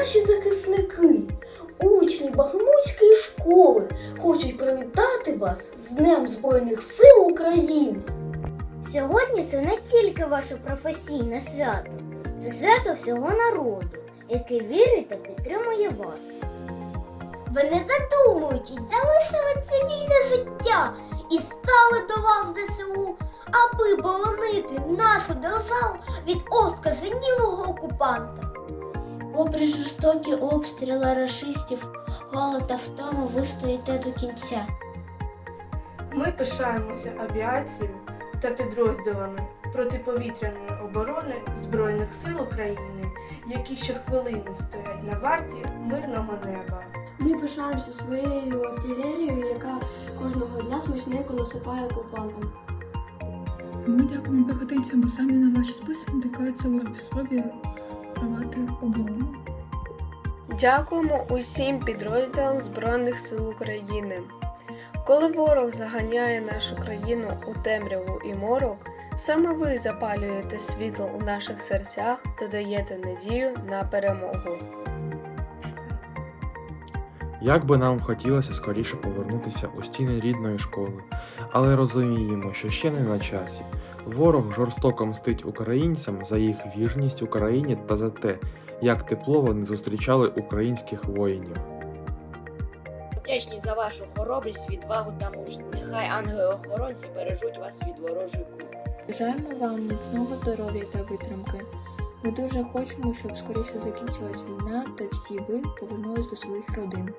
наші захисники, учні Бахмутської школи, хочуть привітати вас з Днем Збройних сил України. Сьогодні це не тільки ваше професійне свято, це свято всього народу, який вірить та підтримує вас. Ви не задумуючись, залишили цивільне життя і стали до вас ЗСУ, аби боронити нашу державу від оскаженілого окупанта. Попри жорстокі обстріли рашистів, голод та втому ви стоїте до кінця. Ми пишаємося авіацією та підрозділами протиповітряної оборони Збройних сил України, які щохвилини стоять на варті мирного неба. Ми пишаємося своєю артилерією, яка кожного дня смачненько насипає окупантам. Ми дякуємо піхотинцям, бо самі на ваші списи натикаються ворог в спробі прорвати оборону. Дякуємо усім підрозділам Збройних сил України. Коли ворог заганяє нашу країну у темряву і морок, саме ви запалюєте світло у наших серцях та даєте надію на перемогу. Як би нам хотілося скоріше повернутися у стіни рідної школи, але розуміємо, що ще не на часі. Ворог жорстоко мстить українцям за їх вірність Україні та за те, як тепло вони зустрічали українських воїнів. Вдячні за вашу хоробрість, відвагу та мужність. Нехай ангели-охоронці бережуть вас від ворожої кулі. Бажаємо вам міцного здоров'я та витримки. Ми дуже хочемо, щоб скоріше закінчилась війна та всі ви повернулись до своїх родин.